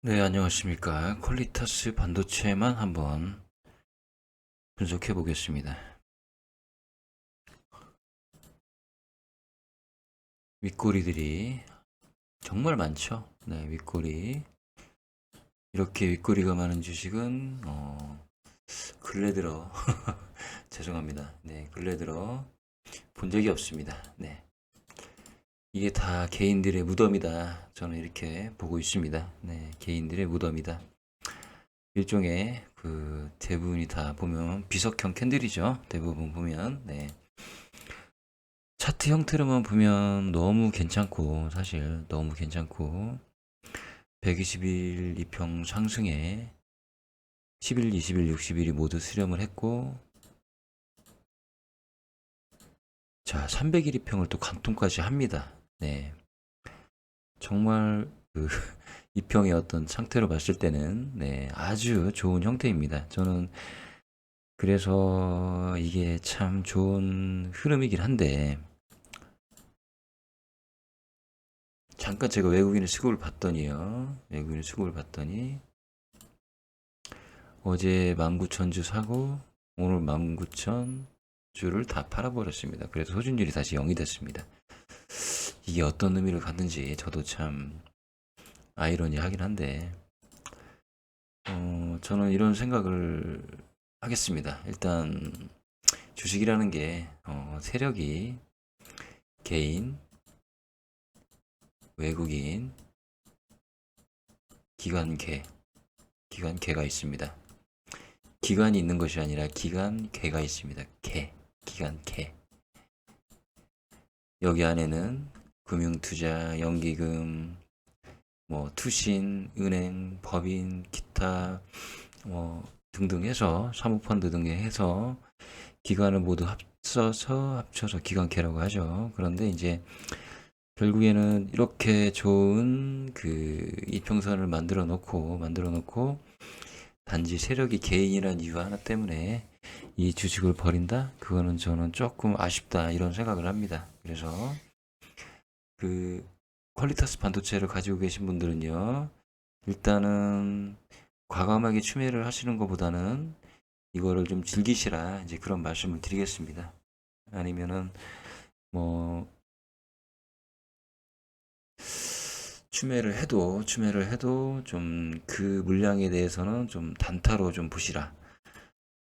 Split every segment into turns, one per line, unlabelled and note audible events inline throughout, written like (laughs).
네, 안녕하십니까. 퀄리타스 반도체만 한번 분석해 보겠습니다. 윗꼬리들이 정말 많죠. 네, 윗꼬리. 이렇게 윗꼬리가 많은 주식은, 어, 근래 들어, (laughs) 죄송합니다. 네, 근래 들어 본 적이 없습니다. 네. 이게 다 개인들의 무덤이다. 저는 이렇게 보고 있습니다. 네, 개인들의 무덤이다. 일종의 그 대부분이 다 보면 비석형 캔들이죠. 대부분 보면 네. 차트 형태로만 보면 너무 괜찮고 사실 너무 괜찮고 120일 이평 상승에 10일, 20일, 60일이 모두 수렴을 했고 자, 300일 이평을 또 강통까지 합니다. 네. 정말 그 (laughs) 이평의 어떤 상태로 봤을 때는 네, 아주 좋은 형태입니다. 저는 그래서 이게 참 좋은 흐름이긴 한데 잠깐 제가 외국인의 수급을 봤더니요. 외국인의 수급을 봤더니 어제 19,000주 사고 오늘 19,000주를 다 팔아버렸습니다. 그래서 소진율이 다시 0이 됐습니다. 이게 어떤 의미를 갖는지 저도 참 아이러니하긴 한데 어, 저는 이런 생각을 하겠습니다. 일단 주식이라는 게 어, 세력이 개인, 외국인, 기관계, 기관계가 있습니다. 기관이 있는 것이 아니라 기관계가 있습니다. 개, 기관계. 여기 안에는 금융투자, 연기금, 뭐 투신, 은행, 법인, 기타 뭐 등등 해서 사모펀드 등에 해서 기관을 모두 합쳐서 합쳐서 기관계라고 하죠. 그런데 이제 결국에는 이렇게 좋은 그 이평선을 만들어 놓고 만들어 놓고 단지 세력이 개인이라는 이유 하나 때문에 이 주식을 버린다? 그거는 저는 조금 아쉽다 이런 생각을 합니다. 그래서 그 퀄리타스 반도체를 가지고 계신 분들은요. 일단은 과감하게 추매를 하시는 것보다는 이거를 좀 즐기시라 이제 그런 말씀을 드리겠습니다. 아니면은 뭐 추매를 해도 추매를 해도 좀 그 물량에 대해서는 좀 단타로 좀 보시라.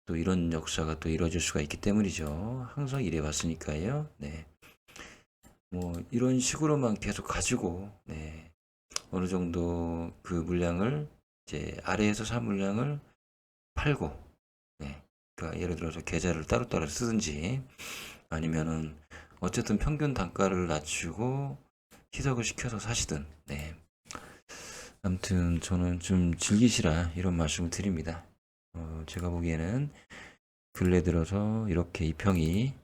또 이런 역사가 또 이루어질 수가 있기 때문이죠. 항상 이래 왔으니까요. 네. 뭐 이런 식으로만 계속 가지고 네. 어느 정도 그 물량을 이제 아래에서 산 물량을 팔고 네. 그러니까 예를 들어서 계좌를 따로따로 쓰든지 아니면은 어쨌든 평균 단가를 낮추고 희석을 시켜서 사시든 네. 아무튼 저는 좀 즐기시라 이런 말씀을 드립니다. 어, 제가 보기에는 근래 들어서 이렇게 이평이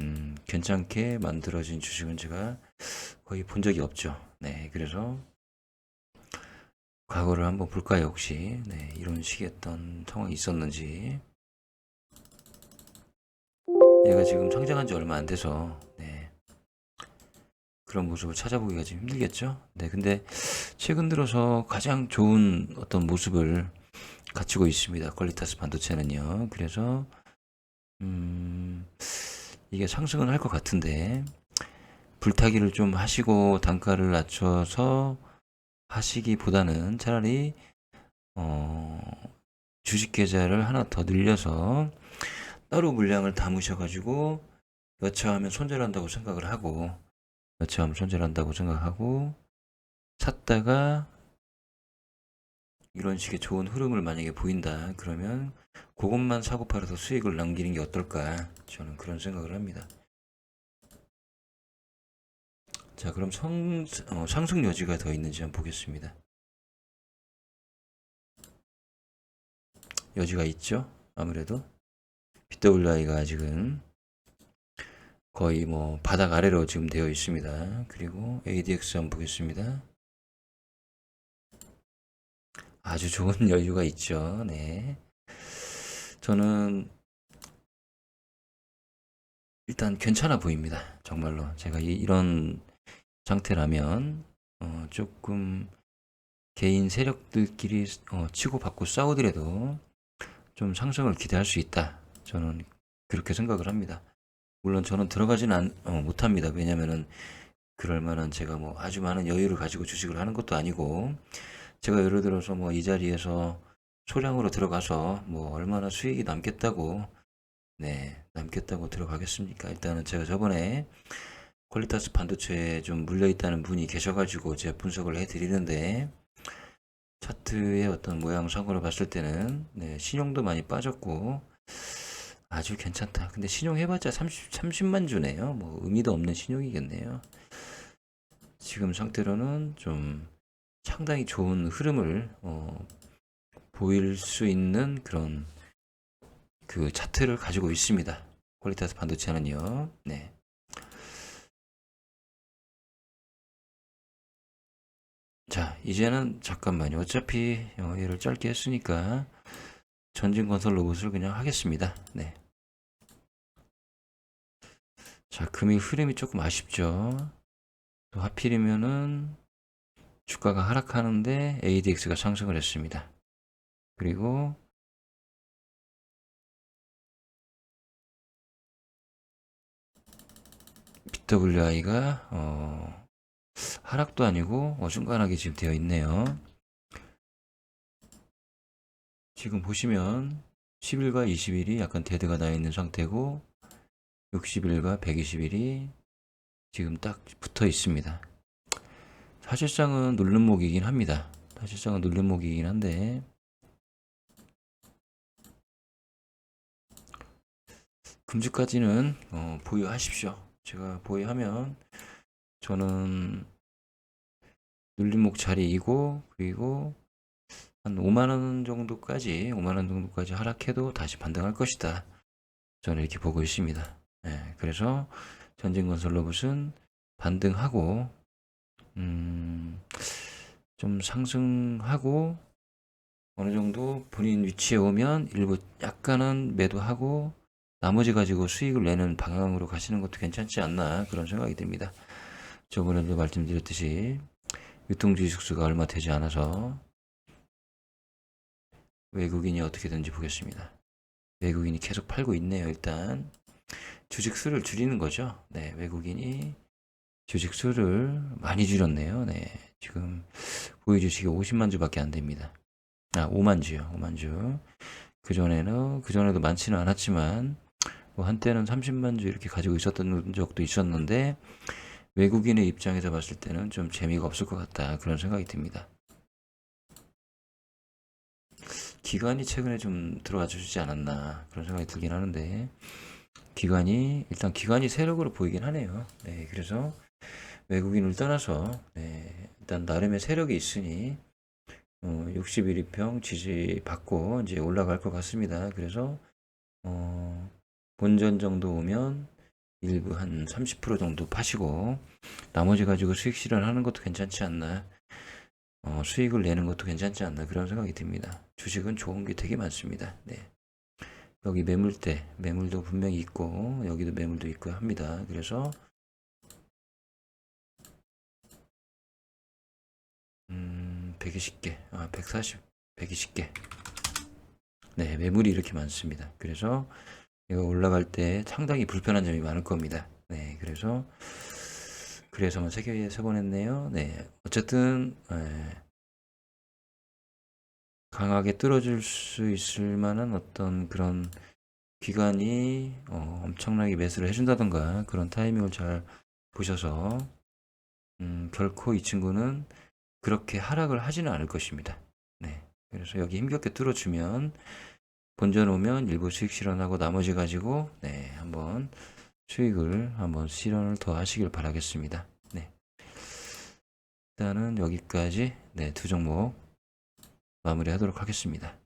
음, 괜찮게 만들어진 주식은 제가 거의 본 적이 없죠. 네, 그래서 과거를 한번 볼까요, 혹시? 네, 이런 식의 어떤 상황이 있었는지. 얘가 지금 성장한 지 얼마 안 돼서, 네. 그런 모습을 찾아보기가 좀 힘들겠죠? 네, 근데 최근 들어서 가장 좋은 어떤 모습을 갖추고 있습니다. 퀄리타스 반도체는요. 그래서, 음, 이게 상승은 할 것 같은데, 불타기를 좀 하시고 단가를 낮춰서 하시기보다는 차라리, 어, 주식 계좌를 하나 더 늘려서 따로 물량을 담으셔가지고 여차하면 손절한다고 생각을 하고, 여차하면 손절한다고 생각하고, 샀다가 이런 식의 좋은 흐름을 만약에 보인다. 그러면 그것만 사고 팔아서 수익을 남기는 게 어떨까? 저는 그런 생각을 합니다. 자, 그럼 성, 어, 상승 여지가 더 있는지 한번 보겠습니다. 여지가 있죠? 아무래도. BWI가 아직은 거의 뭐 바닥 아래로 지금 되어 있습니다. 그리고 ADX 한번 보겠습니다. 아주 좋은 (laughs) 여유가 있죠. 네. 저는 일단 괜찮아 보입니다. 정말로. 제가 이, 런 상태라면 어, 조금 개인 세력들끼리 어, 치고받고 싸우더라도 좀 상승을 기대할 수 있다. 저는 그렇게 생각을 합니다. 물론 저는 들어가지는 않- 어, 못합니다. 왜냐면은 그럴 만한 제가 뭐 아주 많은 여유를 가지고 주식을 하는 것도 아니고 제가 예를 들어서 뭐 이 자리에서 소량으로 들어가서 뭐 얼마나 수익이 남겠다고 네 남겠다고 들어가겠습니까? 일단은 제가 저번에 퀄리타스 반도체에 좀 물려 있다는 분이 계셔가지고 제가 분석을 해드리는데 차트의 어떤 모양상으로 봤을 때는 네, 신용도 많이 빠졌고 아주 괜찮다. 근데 신용 해봤자 30, 30만 주네요. 뭐 의미도 없는 신용이겠네요. 지금 상태로는 좀 상당히 좋은 흐름을 어, 보일 수 있는 그런 그 차트를 가지고 있습니다. 퀄리타스 반도체는요. 네. 자, 이제는 잠깐만요. 어차피 어, 얘를 짧게 했으니까 전진건설 로봇을 그냥 하겠습니다. 네. 자, 금일 흐름이 조금 아쉽죠. 또 하필이면은 주가가 하락하는데 ADX가 상승을 했습니다. 그리고 BWI가 어, 하락도 아니고 어중간하게 지금 되어 있네요. 지금 보시면 10일과 20일이 약간 데드가 나 있는 상태고 60일과 120일이 지금 딱 붙어 있습니다. 사실상은 누른목이긴 합니다. 사실상은 누른목이긴 한데 금주까지는 어, 보유하십시오. 제가 보유하면 저는 눌림목 자리이고 그리고 한 5만원 정도까지 5만원 정도까지 하락해도 다시 반등할 것이다. 저는 이렇게 보고 있습니다. 예, 그래서 전진건설 로봇은 반등하고 음, 좀 상승하고 어느 정도 본인 위치에 오면 일부 약간은 매도하고 나머지 가지고 수익을 내는 방향으로 가시는 것도 괜찮지 않나 그런 생각이 듭니다. 저번에도 말씀드렸듯이 유통주식수가 얼마 되지 않아서 외국인이 어떻게든지 보겠습니다. 외국인이 계속 팔고 있네요. 일단 주식 수를 줄이는 거죠. 네, 외국인이 주식 수를 많이 줄였네요. 네, 지금 보유 주식이 50만 주밖에 안 됩니다. 아, 5만 주요. 5만 주. 그 전에는 그 전에도 많지는 않았지만 뭐 한때는 30만 주 이렇게 가지고 있었던 적도 있었는데 외국인의 입장에서 봤을 때는 좀 재미가 없을 것 같다 그런 생각이 듭니다. 기관이 최근에 좀 들어와 주지 않았나 그런 생각이 들긴 하는데 기관이 일단 기관이 세력으로 보이긴 하네요. 네, 그래서 외국인을 떠나서 네, 일단 나름의 세력이 있으니 어, 61위평 지지 받고 이제 올라갈 것 같습니다. 그래서 어, 본전 정도 오면 일부 한 30% 정도 파시고 나머지 가지고 수익 실현하는 것도 괜찮지 않나 어, 수익을 내는 것도 괜찮지 않나 그런 생각이 듭니다. 주식은 좋은 게 되게 많습니다. 네. 여기 매물대 매물도 분명히 있고 여기도 매물도 있고 합니다. 그래서 음, 120개, 아, 140, 120개. 네, 매물이 이렇게 많습니다. 그래서 이거 올라갈 때 상당히 불편한 점이 많을 겁니다. 네, 그래서 그래서만 세 개에 세번 했네요. 네, 어쨌든 네, 강하게 뚫어줄 수 있을 만한 어떤 그런 기관이 어, 엄청나게 매수를 해준다던가 그런 타이밍을 잘 보셔서 음, 결코 이 친구는 그렇게 하락을 하지는 않을 것입니다. 네, 그래서 여기 힘겹게 뚫어주면 본전 오면 일부 수익 실현하고 나머지 가지고 네 한번 수익을 한번 실현을 더 하시길 바라겠습니다. 네. 일단은 여기까지 네, 두 종목 마무리하도록 하겠습니다.